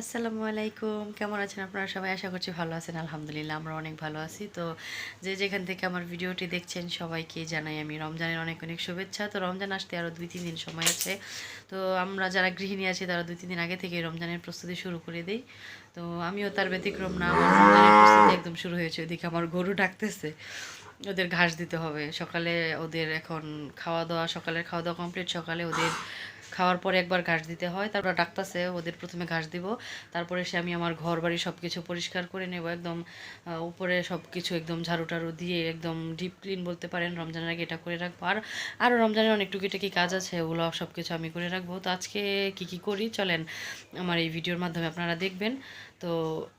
আসসালামু আলাইকুম। কেমন আছেন আপনারা? সবাই আশা করছি ভালো আছেন। আলহামদুলিল্লাহ, আমরা অনেক ভালো আছি। তো যে যেখান থেকে আমার ভিডিওটি দেখছেন, সবাইকে জানাই আমি রমজানের অনেক অনেক শুভেচ্ছা। তো রমজান আসতে আরও দুই, তিন দিন সময় আছে। তো আমরা যারা গৃহিণী আছি, তারা দুই, তিন দিন আগে থেকে রমজানের প্রস্তুতি শুরু করে দিই। তো আমিও তার ব্যতিক্রম না আমার একদম শুরু হয়েছে। ওইদিকে আমার গরু ডাকতেছে। ওদের ঘাস দিতে হবে। সকালে ওদের এখন খাওয়া দাওয়া সকালের খাওয়া দাওয়া কমপ্লিট সকালে ওদের খাওয়ার পরে একবার ঘাস দিতে হয়। তারপর ডাক্তারছে ওদের প্রথমে ঘাস দিব। তারপরে সে আমি আমার ঘর বাড়ি সব কিছু পরিষ্কার করে নেব। একদম উপরে সব কিছু একদম ঝাড়ু টাড়ু দিয়ে একদম ডিপ ক্লিন বলতে পারেন। রমজানের আগে এটা করে রাখব। আর আরও রমজানের অনেক টুকিটাকি কাজ আছে, ওগুলো সব কিছু আমি করে রাখব। তো আজকে কি কি করি? চলেন, আমার এই ভিডিওর মাধ্যমে আপনারা দেখবেন। তো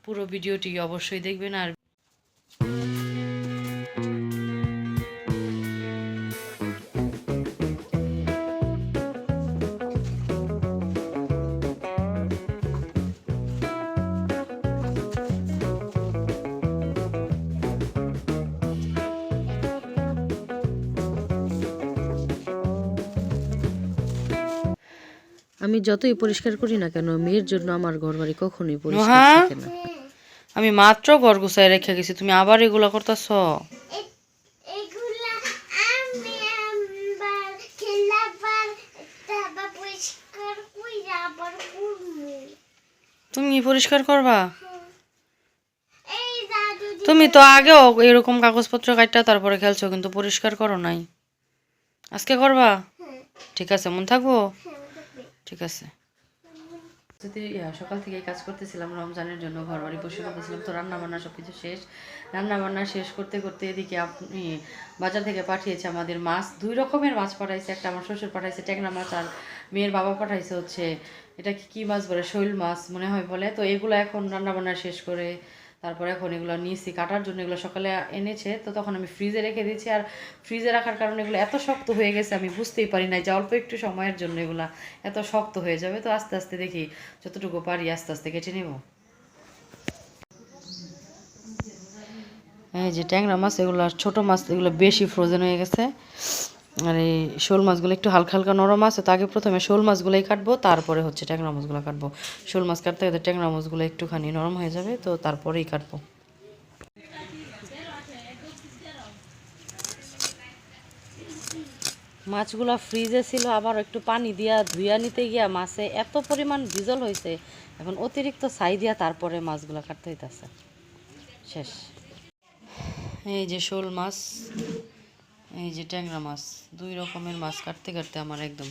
পুরো ভিডিওটি অবশ্যই দেখবেন আর আমি যতই পরিষ্কার করি না কেন মেয়ের জন্য আমার ঘর বাড়ি কখনোই পরিষ্কার থাকে না। আমি মাত্র ঘর গুছাই রেখে গেছি তুমি আবার এগুলো করতেছ? তুমি পরিষ্কার করবা? তুমি তো আগেও এরকম কাগজপত্র কাটটা তারপরে খেলছো কিন্তু পরিষ্কার করো নাই। আজকে করবা? ঠিক আছে মন থাকব? ঠিক আছে। যদি সকাল থেকে কাজ করতেছিলাম, রমজানের জন্য ঘর বাড়ি বসে করতেছিলাম তো রান্নাবান্না সব কিছু শেষ। রান্নাবান্না শেষ করতে করতে এদিকে আপনি বাজার থেকে পাঠিয়েছে আমাদের মাছ, দুই রকমের মাছ পাঠাইছে, একটা আমার শ্বশুর পাঠাইছে, ট্যাংরা মাছ, আর মেয়ের বাবা পাঠাইছে হচ্ছে এটা কি কি মাছ বলে? শৈল মাছ মনে হয় বলে, তো এগুলো এখন রান্নাবান্না শেষ করে তারপরে এখন এগুলো নিয়েছি, কাটার জন্য এগুলো সকালে এনেছে, তো তখন আমি ফ্রিজে রেখে দিয়েছি। আর ফ্রিজে রাখার কারণে এগুলো এত শক্ত হয়ে গেছে, আমি বুঝতেই পারি না যে অল্প একটু সময়ের জন্য এগুলো এত শক্ত হয়ে যাবে। তো আস্তে আস্তে দেখি যতটুকু পারি আস্তে আস্তে কেটে নেব। হ্যাঁ যে ট্যাংরা মাছ, এগুলো ছোটো মাছ, এগুলো বেশি ফ্রোজেন হয়ে গেছে। আর এই শোল মাছগুলো একটু হালকা হালকা নরম আছে, তো আগে প্রথমে শোল মাছগুলোই কাটবো, তারপরে হচ্ছে ট্যাংরা মাছগুলো কাটবো। শোল মাছ কাটতে গেলে ট্যাংরা মাছগুলো একটুখানি নরম হয়ে যাবে, তো তারপরেই কাটবো। মাছগুলো ফ্রিজে ছিল, আবার একটু পানি দিয়া ধুইয়া নিতে গিয়া মাছে এত পরিমাণ বিজল হয়েছে এখন অতিরিক্ত ছাই দিয়া তারপরে মাছগুলো কাটতে হইতেছে। শেষ। এই যে শোল মাছ এই যে ট্যাংরা মাছ, দুই রকমের মাছ কাটতে কাটতে আমার একদম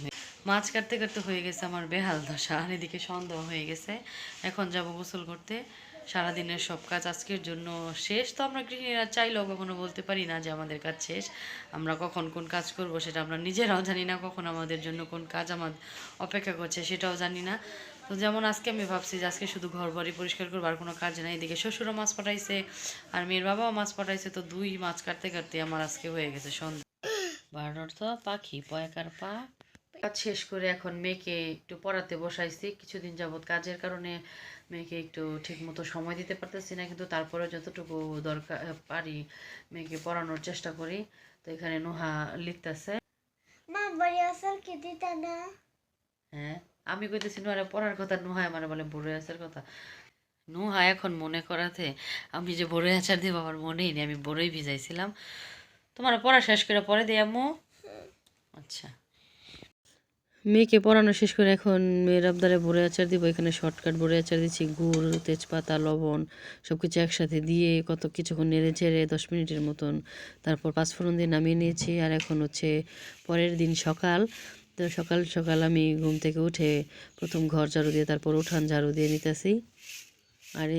মাছ কাটতে কাটতে হয়ে গেছে আমার বেহাল দশা, আর এদিকে সন্দেহ হয়ে গেছে। এখন যাব গোসল করতে, সারাদিনের সব কাজ আজকের জন্য শেষ। তো আমরা গৃহিণীরা চাইলেও কখনো বলতে পারি না যে আমাদের কাজ শেষ। আমরা কখন কোন কাজ করব সেটা আমরা নিজেরাও জানি না কখন আমাদের জন্য কোন কাজ আমাদের অপেক্ষা করছে সেটাও জানি না। তো যেমন আজকে আমি ভাবছি যে আজকে শুধু ঘর বাড়ি পরিষ্কার করব আর কোনো কাজ নাই। এদিকে শ্বশুরও মাছ পাঠাইছে আর মেয়ের বাবাও মাছ পাঠাইছে তো দুই মাছ কাটতে কাটতে আমার আজকে হয়ে গেছে সন্ধ্যা বারোর তো পাখি পয়াকার পা কাজ শেষ করে এখন মেয়েকে একটু পড়াতে বসাইছি। কিছুদিন যাবৎ কাজের কারণে মেয়েকে একটু ঠিক মতো সময় দিতে পারতেছি না কিন্তু তারপরে যতটুকু দরকার পারি মেয়েকে পড়ানোর চেষ্টা করি। তো এখানে নোহা লিখতেছে। মা বড় আসল কি দিতা না। হ্যাঁ? আমি কইতেছি, নোহারে, পড়ার কথা নোহা আমার বলে বড় আচার কথা। নোহা এখন মনে করাতে, আমি যে বড় আচার দিব আমার মনেই নেই, আমি বড়ই ভিজাইছিলাম। তোমার পড়া শেষ করে পরে দিই আম্মু। আচ্ছা। মেয়েকে পড়ানো শেষ করে এখন মেয়ের আবদারে ভরে আচার দিব, এখানে শর্টকাট, ভরে আচার দিচ্ছি গুড়, তেজপাতা, লবণ সব কিছু একসাথে দিয়ে কত কিছুক্ষণ নেড়ে চেড়ে দশ মিনিটের মতন। তারপর পাঁচফোড়ন দিয়ে নামিয়ে নিয়েছি, আর এখন হচ্ছে পরের দিন সকাল। তো সকাল সকাল আমি ঘুম থেকে উঠে প্রথম ঘর ঝাড়ু দিয়ে তারপর উঠান ঝাড়ু দিয়ে নিতেছি। আর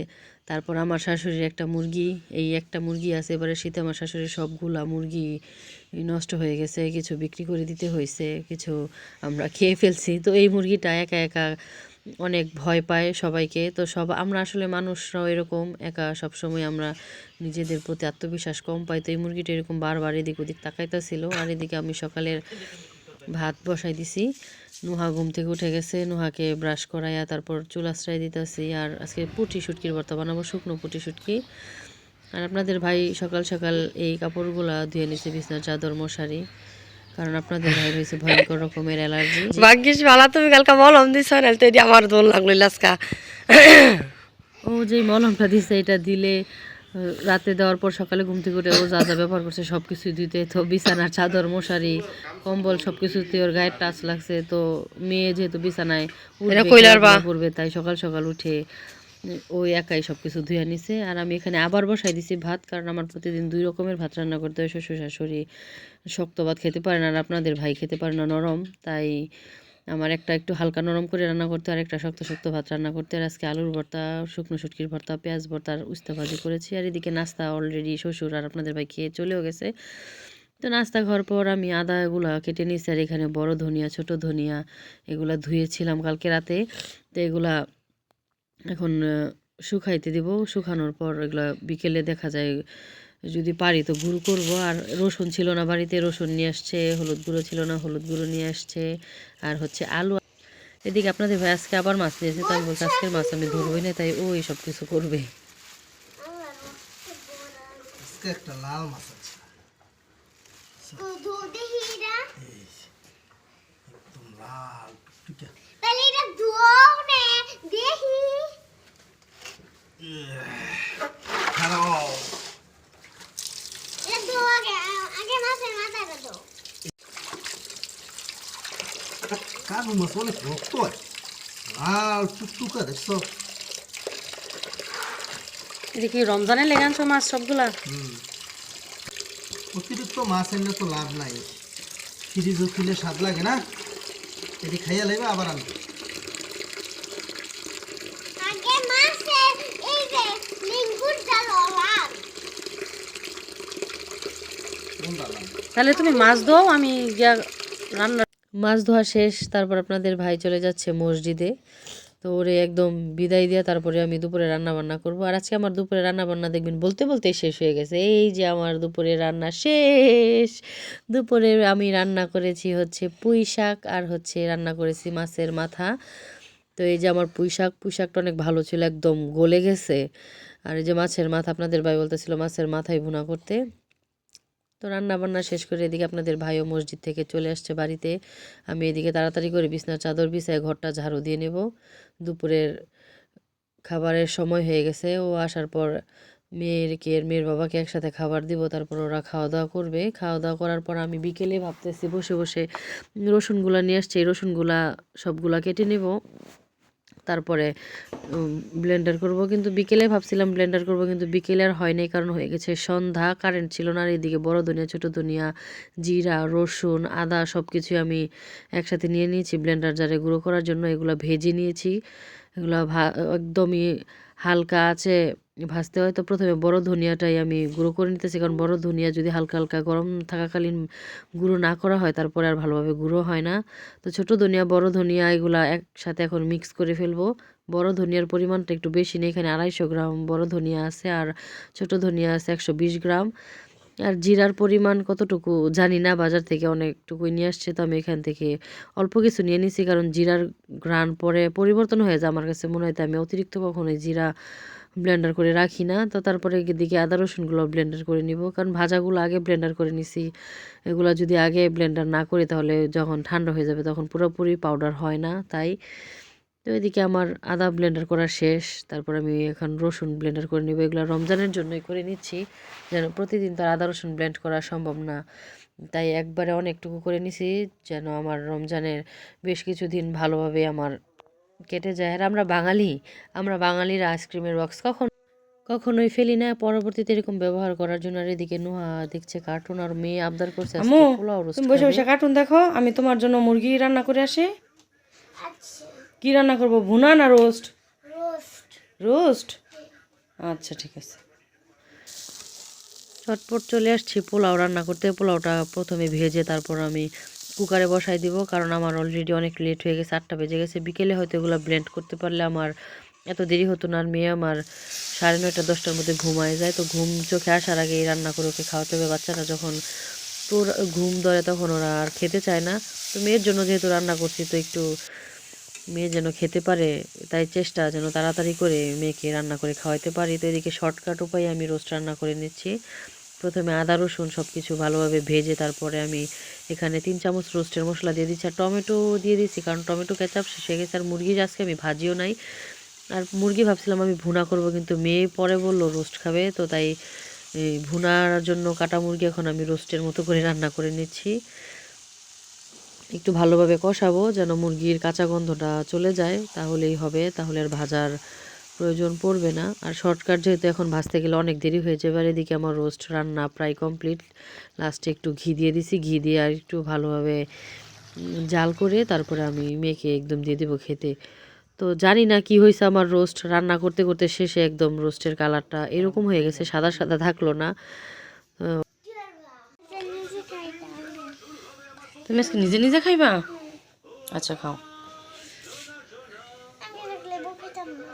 তারপর আমার শাশুড়ির একটা মুরগি, এই একটা মুরগি আছে, এবারে শীতে আমার শাশুড়ির সবগুলা মুরগি নষ্ট হয়ে গেছে, কিছু বিক্রি করে দিতে হয়েছে কিছু আমরা খেয়ে ফেলছি। তো এই মুরগিটা একা একা অনেক ভয় পায় সবাইকে। তো সব আমরা আসলে মানুষরাও এরকম, একা সবসময় আমরা নিজেদের প্রতি আত্মবিশ্বাস কম পাই। তো এই মুরগিটা এরকম বারবার এদিক ওদিক তাকাইতেছিল। আর এদিকে আমি সকালের ভাত বসাই দিছি। নুহা ঘুম থেকে উঠে গেছে নুহাকে ব্রাশ করাইয়া তারপর চুল আশ্রয় দিতেছি। আর আজকে পুটি শুটকির ভর্তা বানাবো শুকনো পুটি শুটকি। আর আপনাদের ভাই সকাল সকাল এই কাপড়গুলা ধুয়ে নিছে বিছনার চাদর মশারি। কারণ আপনাদের ভাই হয়েছে ভয়ঙ্কর রকমের অ্যালার্জি। ভাগ্যিস ভালো তুমি কালকে বলম দিছ তো আমার দোল লাগল লাস্কা। ও যে মলমটা দিছে এটা দিলে রাতে দেওয়ার পর সকালে ঘুম থেকে উঠে ও যা যা ব্যবহার করছে সব কিছুই দিতে তো বিছানার চাদর মশারি কম্বল সব কিছুতে ওর গায়ের টাচ লাগছে। তো মেয়ে যেহেতু বিছানায় করবে তাই সকাল সকাল উঠে ওই একাই সব কিছু ধুয়ে নিছে। আর আমি এখানে আবার বসাই দিছি ভাত কারণ আমার প্রতিদিন দুই রকমের ভাত রান্না করতে হয়। শ্বশুর শাশুড়ি শক্ত ভাত খেতে পারে না আর আপনাদের ভাই খেতে পারে না নরম। তাই আমার একটা একটু হালকা নরম করে রান্না করতে আর একটা শক্ত শক্ত ভাত রান্না করতে। আর আজকে আলুর ভর্তা, শুকনো শুটকির ভর্তা, পেঁয়াজ ভর্তা আর উস্তা ভাজি করেছি। আর এদিকে নাস্তা অলরেডি শ্বশুর আর আপনাদের ভাই খেয়ে চলেও গেছে। তো নাস্তা খাওয়ার পর আমি আদা এগুলা কেটে নিয়েছি আর এখানে বড় ধনিয়া, ছোট ধনিয়া এগুলা ধুয়েছিলাম কালকে রাতে। তো এগুলা এখন শুকাইতে দিব। শুকানোর পর এগুলা বিকেলে দেখা যায় যদি পারি তো গুঁড়ো করব। আর রসুন ছিল না বাড়িতে রসুন নিয়ে আসছে হলুদ গুঁড়ো ছিল না হলুদ গুঁড়ো নিয়ে আসছে। আর হচ্ছে আলু। এদিকে আপনাদের ভাই আজকে আবার মাছ দিয়েছে তাই বলছে আজকের মাছ আমি ধরবই না তাই ওই সব কিছু করবে। একটা লাল মাছ আছে। একদম লাল টুকটুকে তাহলে এটা ধোও নে দেহি খারাও এটা ধো আগে আগে মাছের মাথাটা ধো কানু মাছ অনেক রক্ত আছে লাল টুকটুকা দেখছ কি রমজানে লেগানছো মাছ সবগুলা? অতিরিক্ত মাছ এনে তো লাভ নাই। ফ্রিজও খুলে স্বাদ লাগে না। এটি খাইয়া লাগবে আবার আনবে? তাহলে তুমি মাছ দাও আমি গিয়া রান্না মাছ ধোয়া শেষ, তারপর আপনাদের ভাই চলে যাচ্ছে মসজিদে। তো ওরে একদম বিদায় দিয়ে তারপরে আমি দুপুরে রান্না বান্না করব। আর আজকে আমার দুপুরে রান্না বান্না দেখবেন বলতে বলতে শেষ হয়ে গেছে। এই যে আমার দুপুরে রান্না শেষ। দুপুরে আমি রান্না করেছি হচ্ছে পুঁই শাক আর হচ্ছে রান্না করেছি মাছের মাথা। তো এই যে আমার পুঁই শাক, পুঁই শাকটা অনেক ভালো ছিল, একদম গলে গেছে। আর এই যে মাছের মাথা, আপনাদের ভাই বলতেছিল মাছের মাথায় ভুনা করতে। তো রান্না বান্না শেষ করে এদিকে আপনাদের ভাইও মসজিদ থেকে চলে আসছে বাড়িতে। আমি এদিকে তাড়াতাড়ি করে বিছনার চাদর বিছায় ঘরটা ঝাড়ু দিয়ে নেব। দুপুরের খাবারের সময় হয়ে গেছে। ও আসার পর মেয়েরকে মেয়ের বাবাকে একসাথে খাবার দিব, তারপর ওরা খাওয়া দাওয়া করবে। খাওয়া দাওয়া করার পর আমি বিকেলে ভাবতেছি বসে বসে রসুনগুলা নিয়ে আসছে। এই রসুনগুলা সবগুলা কেটে নেব। তারপরে ব্লেন্ডার করব। কিন্তু বিকেলে ভাবছিলাম ব্লেন্ডার করব, কিন্তু বিকেলে আর হয় নাই, কারণ হয়ে গেছে সন্ধ্যা কারেন্ট ছিল না, আর এদিকে বড় ধনিয়া, ছোট ধনিয়া, জিরা, রসুন, আদা সব কিছু আমি একসাথে নিয়ে নিয়েছি ব্লেন্ডার জারে গুঁড়ো করার জন্য। এগুলো ভেজে নিয়েছি। এগুলো একদমই হালকা আছে ভাজতে হয়, তো প্রথমে বড় ধনিয়াটাই আমি গুঁড়ো করে নিতেছি। কারণ বড় ধনিয়া যদি হালকা হালকা গরম থাকাকালীন গুঁড়ো না করা হয়, তারপরে আর ভালোভাবে গুঁড়ো হয় না। তো ছোট ধনিয়া, বড় ধনিয়া এগুলা একসাথে এখন মিক্স করে ফেলব। বড় ধনিয়ার পরিমাণটা একটু বেশি নেই, এখানে আড়াইশো গ্রাম বড় ধনিয়া আছে আর ছোট ধনিয়া আছে একশো বিশ গ্রাম। আর জিরার পরিমাণ কতটুকু জানি না, বাজার থেকে অনেকটুকুই নিয়ে আসছে, তো আমি এখান থেকে অল্প কিছু নিয়ে নিছি। কারণ জিরার গ্রান পরে পরিবর্তন হয়ে যায়, আমার কাছে মনে হয় আমি অতিরিক্ত কখনোই জিরা ব্লেন্ডার করে রাখি না। তো তারপরে এদিকে আদা রসুনগুলো ব্লেন্ডার করে নিব। কারণ ভাজাগুলো আগে ব্লেন্ডার করে নিছি। এগুলো যদি আগে ব্লেন্ডার না করি তাহলে যখন ঠান্ডা হয়ে যাবে তখন পুরোপুরি পাউডার হয় না তাই। তো এদিকে আমার আদা ব্লেন্ডার করা শেষ। তারপর আমি এখন রসুন ব্লেন্ডার করে নিব। এগুলো রমজানের জন্যই করে নিচ্ছি। যেন প্রতিদিন তো আদা রসুন ব্লেন্ড করা সম্ভব না। তাই একবারে অনেকটুকু করে নিছি। যেন আমার রমজানের বেশ কিছুদিন ভালোভাবে আমার কেটে যায়। আর আমরা বাঙালি আমরা বাঙালিরা আইসক্রিমের বক্স কখন কখনোই ফেলি না। পরবর্তীতে এরকম ব্যবহার করার জন্য আর এদিকে নোহা দেখছে কার্টুন আর মেয়ে আবদার করছে তুমি বসে বসে কার্টুন দেখো। আমি তোমার জন্য মুরগি রান্না করে আসি। আচ্ছা কি রান্না করব? ভুনা না রোস্ট রোস্ট রোস্ট আচ্ছা ঠিক আছে। চটপট চলে আসছি। পোলাও রান্না করতে। পোলাওটা প্রথমে ভেজে তারপর আমি কুকারে বসাই দিব, কারণ আমার অলরেডি অনেক লেট হয়ে গেছে, আটটা বেজে গেছে। বিকেলে হয়তো এগুলো ব্লেন্ড করতে পারলে আমার এত দেরি হতো না, আর মেয়ে আমার সাড়ে নয়টা, দশটার মধ্যে ঘুমায় যায়। তো ঘুম চোখে আসার আগেই রান্না করে ওকে খাওয়াতে হবে। বাচ্চারা যখন তোর ঘুম ধরে তখন ওরা আর খেতে চায় না। তো মেয়ের জন্য যেহেতু রান্না করছি, তো একটু মেয়ে যেন খেতে পারে, তাই চেষ্টা যেন তাড়াতাড়ি করে মেয়েকে রান্না করে খাওয়াতে পারি। তো এদিকে শর্টকাট উপায়ে আমি রোস্ট রান্না করে নিচ্ছি। প্রথমে আদা, রসুন সব কিছু ভালোভাবে ভেজে তারপরে আমি এখানে তিন চামচ রোস্টের মশলা দিয়ে দিচ্ছি। আর টমেটো দিয়ে দিচ্ছি, কারণ টমেটো কেচাপ শেষ হয়ে গেছে আর মুরগির আজকে আমি ভাজিও নাই। আর মুরগি ভাবছিলাম আমি ভুনা করব, কিন্তু মেয়ে পরে বলল রোস্ট খাবে, তো তাই ভুনার জন্য কাটা মুরগি এখন আমি রোস্টের মতো করে রান্না করে নিচ্ছি। একটু ভালোভাবে কষাবো যেন মুরগির কাঁচা গন্ধটা চলে যায়, তাহলেই হবে, তাহলে আর ভাজার প্রয়োজন পড়বে না। আর শর্টকাট যেহেতু এখন ভাজতে গেলে অনেক দেরি হয়ে যাবে আর এদিকে আমার রোস্ট রান্না প্রায় কমপ্লিট লাস্টে একটু ঘি দিয়ে দিছি ঘি দিয়ে আর একটু ভালোভাবে জাল করে তারপরে আমি মেখে একদম দিয়ে দেবো খেতে। তো জানি না কি হয়েছে আমার রোস্ট রান্না করতে করতে শেষে একদম রোস্টের কালারটা এরকম হয়ে গেছে সাদা সাদা থাকল না। তুমি আজকে নিজে নিজে খাইবা? আচ্ছা খাও আমি লাগলে বকেতাম না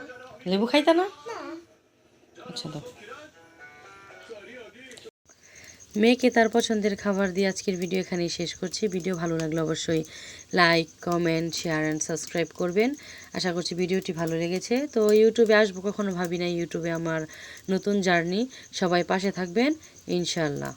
লেবু খাইতা না? আচ্ছা দাও। মেয়েকে তার পছন্দের খাবার দিয়ে আজকের ভিডিও এখানেই শেষ করছি। ভিডিও ভালো লাগলে অবশ্যই like comment share and subscribe করবেন। আশা করছি ভিডিওটি ভালো লেগেছে। তো ইউটিউবে আসব কখনো ভাবি না ইউটিউবে আমার নতুন জার্নি। সবাই পাশে থাকবেন ইনশাল্লাহ